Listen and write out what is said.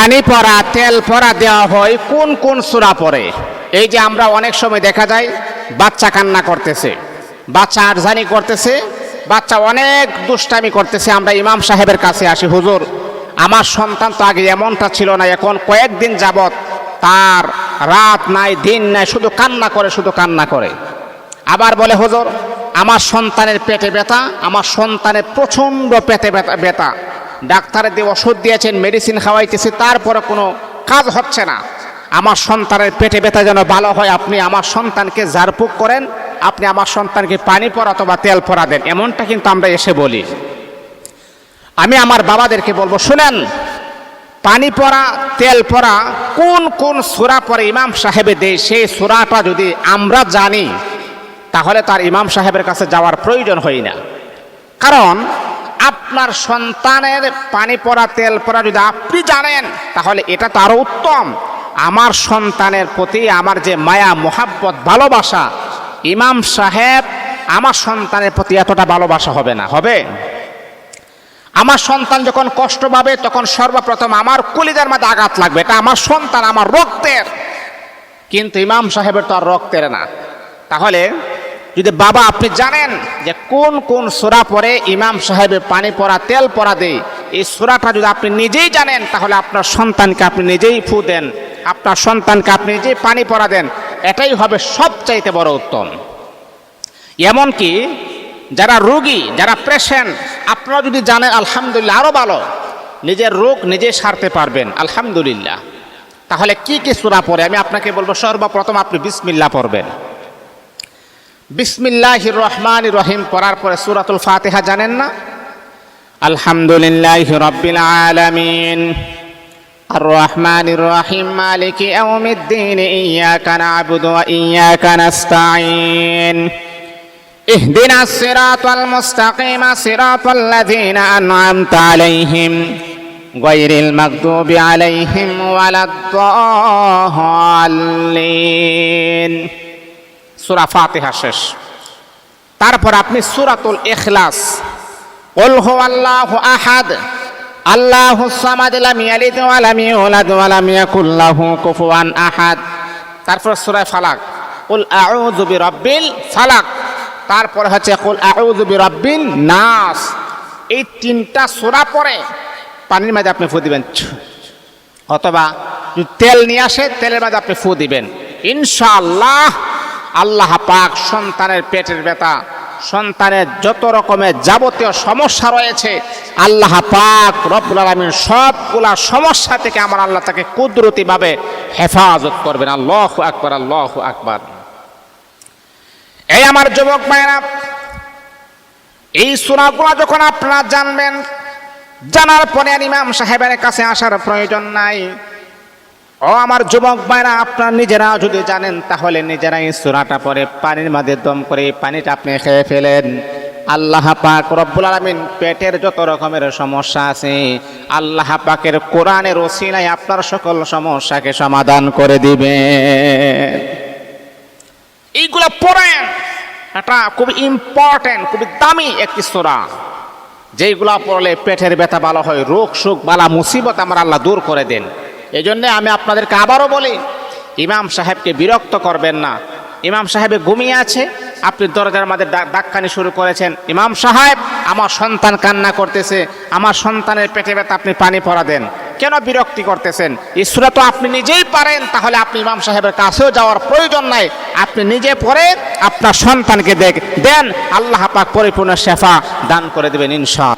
পানি পরা তেল পরা দেওয়া হয় কোন কোন সুরা পরে এই যে আমরা অনেক সময় দেখা যায়, বাচ্চা কান্না করতেছে, বাচ্চা আরজানি করতেছে, বাচ্চা অনেক দুষ্টামি করতেছে। আমরা ইমাম সাহেবের কাছে আসি, হুজুর, আমার সন্তান তো আগে এমনটা ছিল না, এখন কয়েকদিন যাবত তার রাত নাই, দিন নাই, শুধু কান্না করে, শুধু কান্না করে। আবার বলে, হুজুর, আমার সন্তানের পেটে ব্যথা, আমার সন্তানের প্রচণ্ড পেটে ব্যথা ব্যথা। ডাক্তারের দিয়ে ওষুধ দিয়েছেন মেডিসিন খাওয়াইতেছি, তারপরে কোনো কাজ হচ্ছে না। আমার সন্তানের পেটে ব্যথা যেন ভালো হয়, আপনি আমার সন্তানকে জারপুক করেন, আপনি আমার সন্তানকে পানি পরা অথবা তেল পরা দেন, এমনটা কিন্তু আমরা এসে বলি। আমি আমার বাবাদেরকে বলব, শুনেন, পানি পরা, তেল পরা, কোন কোন সুরা পরে ইমাম সাহেবে দেয়, সেই সুরাটা যদি আমরা জানি, তাহলে তার ইমাম সাহেবের কাছে যাওয়ার প্রয়োজন হয় না। কারণ আপনার সন্তানের পানি পরা তেল পরা যদি আপনি জানেন, তাহলে এটা তো আরও উত্তম। আমার সন্তানের প্রতি আমার যে মায়া, মোহাব্বত, ভালোবাসা, ইমাম সাহেব আমার সন্তানের প্রতি এতটা ভালোবাসা হবে না, হবে? আমার সন্তান যখন কষ্ট পাবে, তখন সর্বপ্রথম আমার কলিজার মধ্যে আঘাত লাগবে। এটা আমার সন্তান, আমার রক্তের। কিন্তু ইমাম সাহেবের তো আর রক্তের না। তাহলে যদি বাবা আপনি জানেন যে কোন কোন সোরা পরে ইমাম সাহেবের পানি পরা তেল পরা দেয়, এই সোরাটা যদি আপনি নিজেই জানেন, তাহলে আপনার সন্তানকে আপনি নিজেই ফু দেন, আপনার সন্তানকে আপনি নিজেই পানি পরা দেন, এটাই হবে সবচাইতে বড় উত্তম। এমনকি যারা রোগী, যারা পেশেন্ট আপনারা যদি জানেন, আলহামদুলিল্লাহ আরও ভালো, নিজের রোগ নিজে সারতে পারবেন, আলহামদুলিল্লাহ। তাহলে কি কি সুরা পড়ে? আমি আপনাকে বলব, সর্বপ্রথম আপনি বিসমিল্লাহ পড়বেন। বিসমিল্লাহ রহমান রহিম পড়ার পরে সুরাতুল ফাতেহা জানেন না? আলহামদুলিল্লাহ রব্বিল আলামিন। আর রহমান রহিম মালিক ইয়াউমিদ্দিন ইয়াকা নাবুদু ওয়া ইয়াকা নাস্তাঈন। ইহদিনা সিরাতাল মুস্তাকিম, সিরাতাল লাযিনা আন'আমতা আলাইহিম, গায়রিল মাগদুবি আলাইহিম ওয়ালাদ-দাল্লিন। সুরা ফাতেহা শেষ। তারপর আপনি সুরাতুল এখলাস আল্লাহ আহাদ আহাদ। তারপর সূরা ফালাক। কুল আউযু বিরাব্বিল ফালাক। তারপর হচ্ছে কুল আউজুবি বিরাব্বিন নাস। এই তিনটা সূরা পড়ে পানির মাঝে আপনি ফু দিবেন। অথবা তেল নিয়ে আসে, তেলের মাঝে আপনি ফু দিবেন। ইনশাআল্লাহ আল্লাহ পাক সন্তানের পেটের ব্যথা, সন্তানের যত রকমের যাবতীয় সমস্যা রয়েছে, আল্লাহ পাক রব্বুল আলামিন সবগুলা সমস্যা থেকে আমার আল্লাহ তাকে কুদরতিভাবে হেফাজত করবেন। আল্লাহ আকবার, আল্লাহ আকবর। এই আমার যুবক ভাইরা এই সুরাগুলা যখন আপনারা জানবেন, জানার পরে ইমাম সাহেবের কাছে আসার প্রয়োজন নাই। ও আমার যুবক ভাইরা, আপনারা নিজেরা যদি জানেন, তাহলে নিজেরা এই সুরাটা পরে পানির মাঝে দম করে পানিটা আপনি খেয়ে ফেলেন। আল্লাহ পাক রব্বুল আলমিন পেটের যত রকমের সমস্যা আছে, আল্লাহ পাকের কোরআনের ওসিলায় আপনার সকল সমস্যাকে সমাধান করে দিবেন। এইগুলো পড়েন। এটা খুবই ইম্পর্টেন্ট খুবই দামি একটি সোরা। যেইগুলা পড়লে পেটের ব্যথা ভালো হয়, রোগ সুখ বালা মুসিবত আমার আল্লাহ দূর করে দেন। এই জন্যে আমি আপনাদেরকে আবারও বলি, ইমাম সাহেবকে বিরক্ত করবেন না। ইমাম সাহেবে ঘুমিয়ে আছে, আপনি দরজার মাঝে ডাক্কানি শুরু করেছেন। ইমাম সাহেব, আমার সন্তান কান্না করতেছে, আমার সন্তানের পেটে ব্যথা, আপনি পানি পরা দেন। কেন বিরক্তি করতেছেন? ঈশ্বরা তো আপনি নিজেই পারেন, তাহলে আপনি ইমাম সাহেবের কাছেও যাওয়ার প্রয়োজন নাই। আপনি নিজে পড়ে আপনার সন্তানকে দেখ দেন, আল্লাহ পাক পরিপূর্ণ শেফা দান করে দেবেন ইনশা